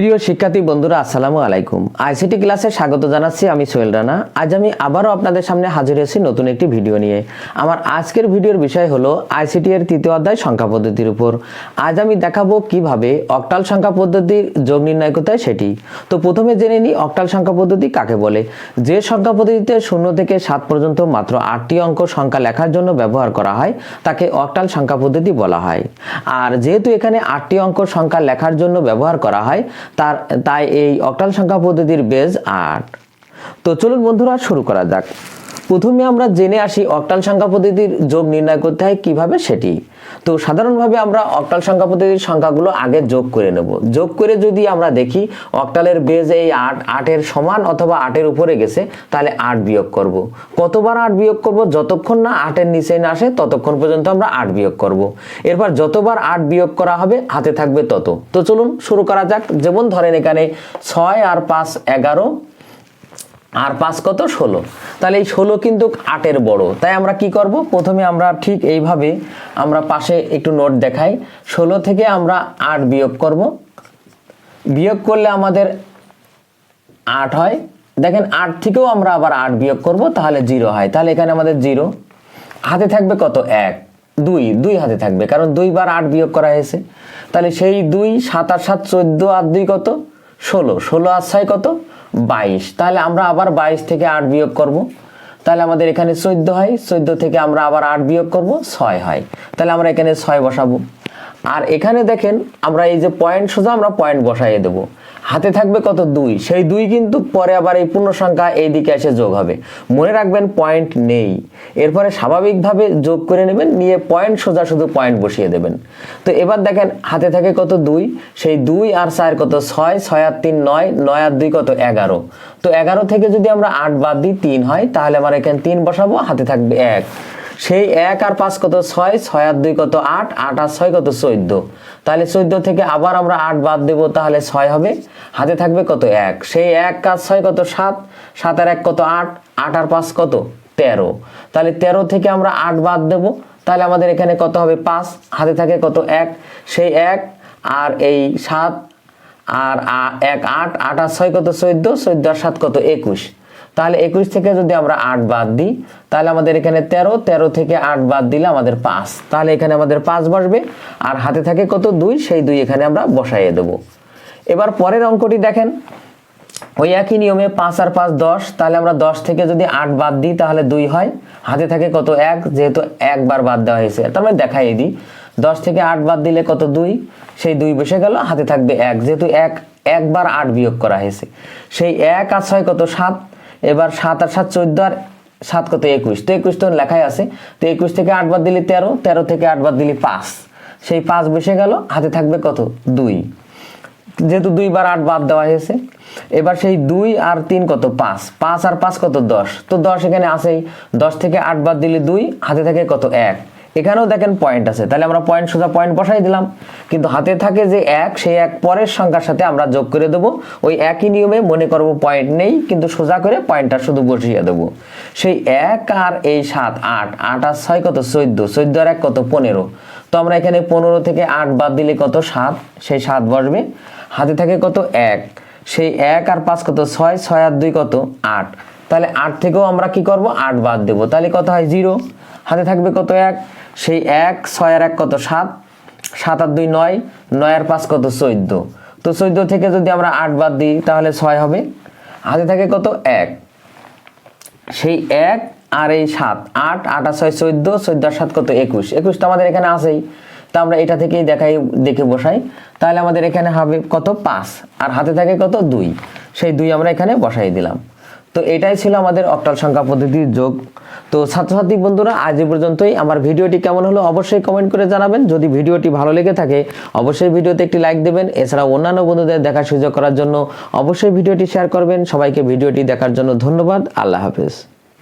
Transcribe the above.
প্রিয় শিক্ষার্থী বন্ধুরা, আসসালামু আলাইকুম। আইসিটি ক্লাসে স্বাগত জানাচ্ছি আমি সোহেল রানা। আজ আমি আবারও আপনাদের সামনে হাজির হয়েছি নতুন একটি ভিডিও নিয়ে। আমার আজকের ভিডিওর বিষয় হলো আইসিটি এর তৃতীয় অধ্যায় সংখ্যা পদ্ধতির উপর। আজ আমি দেখাবো কীভাবে অক্টাল সংখ্যা পদ্ধতির যোগ নির্ণয় করতে হয় সেটি। তো প্রথমে জেনে নিই অক্টাল সংখ্যা পদ্ধতি কাকে বলে। যে সংখ্যা পদ্ধতিতে শূন্য থেকে সাত পর্যন্ত মাত্র আটটি অঙ্ক সংখ্যা লেখার জন্য ব্যবহার করা হয়, তাকে অক্টাল সংখ্যা পদ্ধতি বলা হয়। আর যেহেতু এখানে আটটি অঙ্ক সংখ্যা লেখার জন্য ব্যবহার করা হয় তার তাই এই অক্টাল সংখ্যা পদ্ধতির বেজ আট। তো চলুন বন্ধুরা শুরু করা যাক। প্রথমে আমরা জেনে আসি অক্টাল সংখ্যা পদ্ধতির যোগ নির্ণয় করতে হয় কীভাবে সেটি। তো সাধারণভাবে আমরা অক্টাল সংখ্যা পদ্ধতির সংখ্যাগুলো আগে যোগ করে নেব। যোগ করে যদি আমরা দেখি অক্টালের বেজ এই আট, আটের সমান অথবা আটের উপরে গেছে, তাহলে আট বিয়োগ করব। কতবার আট বিয়োগ করব? যতক্ষণ না আটের নিচে না আসে, ততক্ষণ পর্যন্ত আমরা আট বিয়োগ করব। এরপর যতবার আট বিয়োগ করা হবে, হাতে থাকবে তত। তো চলুন শুরু করা যাক। যেমন ধরেন এখানে ছয় আর পাঁচ এগারো আর পাঁচ কত? ষোলো। তাহলে এই ষোলো কিন্তু আটের বড়। তাই আমরা কি করব? প্রথমে আমরা ঠিক এইভাবে আমরা পাশে একটু নোট দেখাই। ষোলো থেকে আমরা আট বিয়োগ করব। বিয়োগ করলে আমাদের আট হয়। দেখেন আট থেকেও আমরা আবার আট বিয়োগ করব, তাহলে জিরো হয়। তাহলে এখানে আমাদের জিরো। হাতে থাকবে কত? এক। দুই। দুই হাতে থাকবে, কারণ দুইবার আট বিয়োগ করা হয়েছে। তাহলে সেই দুই, সাত আর সাত, চোদ্দ আর দুই কত? ষোলো। ষোলো আর ছয় কত? বাইশ। তাহলে আমরা আবার বাইশ থেকে আট বিয়োগ করব। তাহলে আমাদের এখানে চোদ্দ হয়। চোদ্দ থেকে আমরা আবার আট বিয়োগ করব। ছয় হয়। তাহলে আমরা এখানে ছয় বসাবো। আর এখানে দেখেন, আমরা এই যে পয়েন্ট সোজা আমরা পয়েন্ট বসাইয়ে দেবো। হাতে থাকবে কত? দুই। সেই দুই কিন্তু পরে আবার এই পূর্ণ সংখ্যা এই দিকে এসে যোগ হবে। মনে রাখবেন পয়েন্ট নেই। এরপরে স্বাভাবিকভাবে যোগ করে নেবেন, নিয়ে পয়েন্ট সোজা শুধু পয়েন্ট বসিয়ে দেবেন। তো এবার দেখেন, হাতে থাকে কত? দুই। সেই দুই আর চার কত? ছয়। ছয় আর তিন নয়। নয় আর দুই কত? এগারো। তো এগারো থেকে যদি আমরা আট বাদ দিই, তিন হয়, তাহলে আমার এখানে তিন বসাবো, হাতে থাকবে এক। সেই এক আর পাঁচ কত ছয়? ছয় আর দুই কত আট? আট আর ছয় কত চোদ্দ? তাহলে চোদ্দ থেকে আবার আমরা আট বাদ দেবো, তাহলে ছয় হবে। হাতে থাকবে কত এক? সেই এক আর ছয় কত সাত? সাত আর এক কত আট? আট আর পাঁচ কত তেরো? তাহলে তেরো থেকে আমরা আট বাদ দেবো। তাহলে আমাদের এখানে কত হবে? পাঁচ। হাতে থাকে কত এক? সেই এক আর এই সাত আর এক আট। আট আর ছয় কত চোদ্দ? চোদ্দ আর সাত কত একুশ? তাহলে একুশ থেকে যদি আমরা আট বাদ দিই, তাহলে আমাদের এখানে তেরো তেরো থেকে আট বাদ দিলে আমাদের পাঁচ। তাহলে এখানে আমাদের পাঁচ বসবে, আর হাতে থাকে কত? দুই, সেই দুই এখানে আমরা বসাইয়ে দেবো। এবার পরের অঙ্কটি দেখেন। ওই একই নিয়মে পাঁচ আর পাঁচ দশ, তাহলে আমরা দশ থেকে যদি আট বাদ দিই, তাহলে দুই হয়। হাতে থাকে কত? এক, যেহেতু একবার বাদ দেওয়া হয়েছে। তার মানে দেখাই দিই। দশ থেকে আট বাদ দিলে কত? দুই। সেই দুই বসে গেল, হাতে থাকবে এক। যেহেতু এক, একবার আট বিয়োগ করা হয়েছে। সেই এক আর ছয় কত? সাত। এবার সাত আর সাত চোদ্দ আর সাত কত একুশ? তো একুশ তো লেখাই আছে। তো একুশ থেকে আট বাদ দিলে তেরো তেরো থেকে আট বাদ দিলে পাঁচ। সেই পাঁচ বসে গেল, হাতে থাকবে কত? দুই। যেহেতু দুইবার আট বাদ দেওয়া হয়েছে। এবার সেই দুই আর তিন কত? পাঁচ। পাঁচ আর পাঁচ কত? দশ। তো দশ এখানে আসেই দশ থেকে আট বাদ দিলে দুই, হাতে থাকে কত? এক। এখানেও দেখেন পয়েন্ট আছে। তাহলে আমরা পয়েন্ট সোজা পয়েন্ট বসাই দিলাম। কিন্তু হাতে থাকে যে এক, সেই এক পরের সংখ্যার সাথে আমরা যোগ করে দেবো। ওই একই নিয়মে মনে করব পয়েন্ট নেই, কিন্তু সোজা করে পয়েন্টটা শুধু বসিয়ে দেবো। সেই এক আর এই সাত, আট আট আর ছয় কত? চোদ্দ। চোদ্দ আর এক কত? পনেরো। তো আমরা এখানে পনেরো থেকে আট বাদ দিলে কত? সাত। সেই সাত বসবে। হাতে থাকে কত? এক। সেই এক আর পাঁচ কত? ছয়। ছয় আর দুই কত? আট। তাহলে আট থেকেও আমরা কি করব? আট বাদ দেবো। তাহলে কত হয়? জিরো। হাতে থাকবে কত এক? সেই এক, ছয় আর এক কত সাত? সাত আর দুই নয় নয় আর পাঁচ কত চোদ্দ? তো চোদ্দ থেকে যদি আমরা আট বাদ দিই, তাহলে ছয় হবে। হাতে থাকে কত এক? সেই এক আর এই সাত, আট আট আর ছয় চোদ্দ চোদ্দ আর সাত কত একুশ? একুশ তো আমাদের এখানে আসেই তা আমরা এটা থেকেই দেখাই, দেখে বসাই। তাহলে আমাদের এখানে হবে কত পাঁচ, আর হাতে থাকে কত দুই। সেই দুই আমরা এখানে বসাই দিলাম। তো এটাই ছিল আমাদের অক্টাল সংখ্যা পদ্ধতির যোগ। তো ছাত্রছাত্রী বন্ধুরা, আজ এ পর্যন্তই। আমার ভিডিওটি কেমন হলো অবশ্যই কমেন্ট করে জানাবেন। যদি ভিডিওটি ভালো লেগে থাকে, অবশ্যই ভিডিওতে একটি লাইক দেবেন। এছাড়া অন্যান্য বন্ধুদের দেখার সুযোগ করার জন্য অবশ্যই ভিডিওটি শেয়ার করবেন। সবাইকে ভিডিওটি দেখার জন্য ধন্যবাদ। আল্লাহ হাফেজ।